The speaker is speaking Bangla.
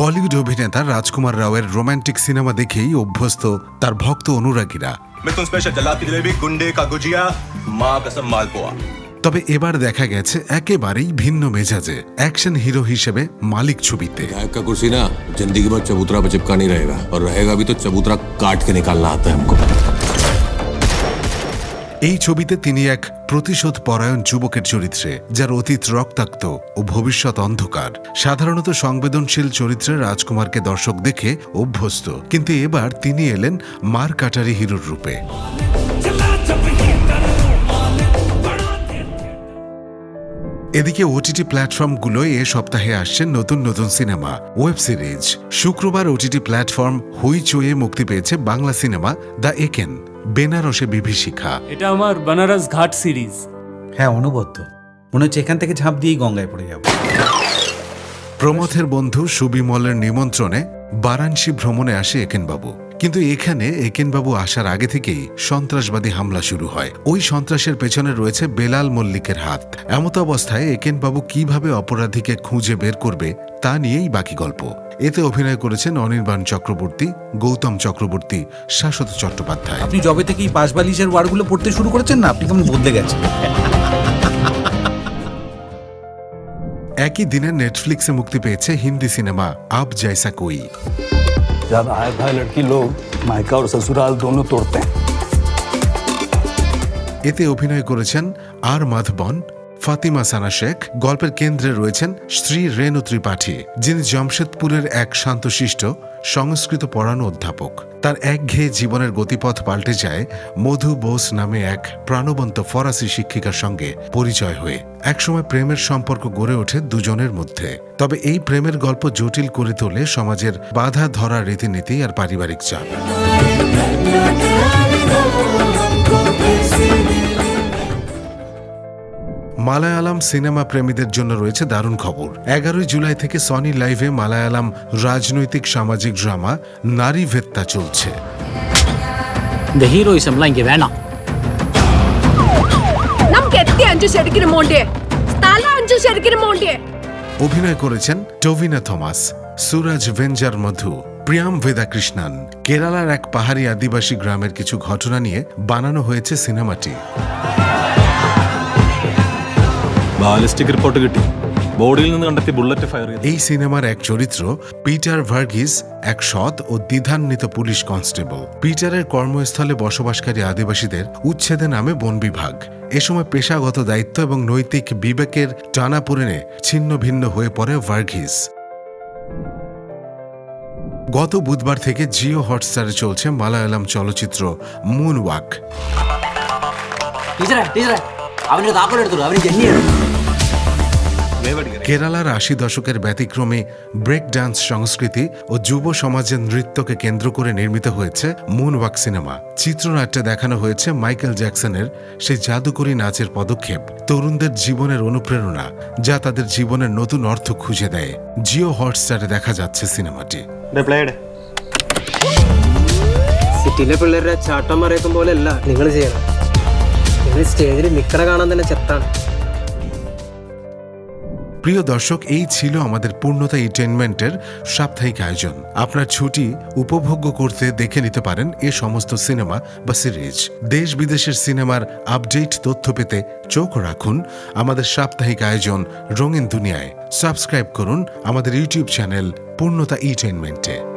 বলিউড অভিনেতা রাজকুমার রাওয়ের রোমান্টিক সিনেমা দেখেই অভ্যস্ত তার ভক্ত অনুরাগীরা। তবে এবার দেখা গেছে একেবারেই ভিন্ন মেজাজে অ্যাকশন হিরো হিসেবে মালিক ছবিতে। চবুতরা চিপকা নেই আর রয়েগা ভি তো চবুতরা কাট কে নিকালনা আতা হমকো এই ছবিতে তিনি এক প্রতিশোধ পরায়ণ যুবকের চরিত্রে, যার অতীত রক্তাক্ত ও ভবিষ্যৎ অন্ধকার। সাধারণত সংবেদনশীল চরিত্রে রাজকুমারকে দর্শক দেখে অভ্যস্ত। কিন্তু এবার তিনি এলেন মার কাটারি হিরোর রূপে। এদিকে ওটিটি প্ল্যাটফর্মগুলোয় এ সপ্তাহে আসছে নতুন নতুন সিনেমা ওয়েব সিরিজ। শুক্রবার ওটিটি প্ল্যাটফর্ম হুই হুইচুয়ে মুক্তি পেয়েছে বাংলা সিনেমা দ্য একেন বেনারসে বিভীষিকা। এটা আমার বেনারস ঘাট সিরিজ। হ্যাঁ অনবদ্য মনে হচ্ছে এখান থেকে ঝাঁপ দিয়েই গঙ্গায় পড়ে যাব। প্রমথের বন্ধু সুবিমলের নিমন্ত্রণে বারাণসী ভ্রমণে আসে একেনবাবু। কিন্তু এখানে একেনবাবু আসার আগে থেকেই সন্ত্রাসবাদী হামলা শুরু হয়। ওই সন্ত্রাসের পেছনে রয়েছে বেলাল মল্লিকের হাত। এমত অবস্থায় একেনবাবু কীভাবে অপরাধীকে খুঁজে বের করবে তা নিয়েই বাকি গল্প। এতে অভিনয় করেছেন অনির্বাণ চক্রবর্তী গৌতম চক্রবর্তী শাশ্বত চট্টোপাধ্যায়। আপনি জবে থেকে এই পাঁচ ওয়ার্ডগুলো পড়তে শুরু করেছেন না? আপনি কেমন বদলে গেছেন? একই দিনে নেটফ্লিক্সে মুক্তি পেয়েছে হিন্দি সিনেমা আব জৈসা কোই। जब आए भाई लड़की लोग मायका और ससुराल दोनों तोड़ते हैं এতে অভিনয় করেছেন আর মাধবন ফাতিমা সানা শেখ গল্পের কেন্দ্রে রয়েছেন শ্রী রেণু ত্রিপাঠী, যিনি জামশেদপুরের এক শান্তশিষ্ট, সংস্কৃত পড়ানো অধ্যাপক। তার একঘেয়ে জীবনের গতিপথ পাল্টে যায় মধু বোস নামে এক প্রাণবন্ত ফরাসি শিক্ষিকার সঙ্গে পরিচয় হয়ে। একসময় প্রেমের সম্পর্ক গড়ে ওঠে দুজনের মধ্যে। তবে এই প্রেমের গল্প জটিল করে তোলে সমাজের বাধা ধরা রীতিনীতি আর পারিবারিক চাপ। মালায়ালাম সিনেমা প্রেমীদের জন্য রয়েছে দারুণ খবর। এগারোই জুলাই থেকে সনি লাইভে মালায়ালাম রাজনৈতিক সামাজিক ড্রামা নারী ভেত্তা চলছে। অভিনয় করেছেন টোভিনা থমাস সুরাজ ভেঞ্জার মধু প্রিয়াম ভেদা কৃষ্ণান কেরালার এক পাহাড়ি আদিবাসী গ্রামের কিছু ঘটনা নিয়ে বানানো হয়েছে সিনেমাটি। ബാലിസ്റ്റിക് റിപ്പോർട്ട് കിട്ടി. ബോഡിയിൽ നിന്ന് കണ്ടെത്തി ബുള്ളറ്റ് ഫയർ এই সিনেমার এক চরিত্র পিটার ভার্গিস এক সৎ ও দ্বিধান্বিত পুলিশ কনস্টেবল। পিটারের কর্মস্থলে বসবাসকারী আদিবাসীদের উচ্ছেদে নামে বন বিভাগ। এ সময় পেশাগত দায়িত্ব এবং নৈতিক বিবেকের টানাপোড়েনে ছিন্ন ভিন্ন হয়ে পড়ে ভার্গিস। গত বুধবার থেকে জিও হটস্টারে চলছে মালায়ালাম চলচ্চিত্র মুন ওয়াক কেরালার আশি দশকের ব্যতিক্রমী ব্রেক ডান্স সংস্কৃতি ও যুব সমাজের নৃত্যকে কেন্দ্র করে নির্মিত হয়েছে মুন ওয়াক সিনেমা চিত্রনাট্যে দেখানো হয়েছে মাইকেল জ্যাকসনের সেই জাদুকরী নাচের পদক্ষেপ তরুণদের জীবনের অনুপ্রেরণা যা তাদের জীবনের নতুন অর্থ খুঁজে দেয় জিও হটস্টারে দেখা যাচ্ছে সিনেমাটি സിറ്റിയിലെ പിള്ളേരുടെ ചാട്ടം മറിയക്കും പോലെ അല്ല നിങ്ങൾ ചെയ്യണം നിങ്ങൾ സ്റ്റേജിൽ നിക്കണ കാണാൻ തന്നെ ചെത്താണ് প্রিয় দর্শক, এই ছিল আমাদের পূর্ণতা এন্টারটেনমেন্টের সাপ্তাহিক আয়োজন। আপনার ছুটি উপভোগ্য করতে দেখে নিতে পারেন এ সমস্ত সিনেমা বা সিরিজ। দেশ বিদেশের সিনেমার আপডেট তথ্য পেতে চোখ রাখুন আমাদের সাপ্তাহিক আয়োজন রঙিন দুনিয়ায়। সাবস্ক্রাইব করুন আমাদের ইউটিউব চ্যানেল পূর্ণতা এন্টারটেনমেন্টে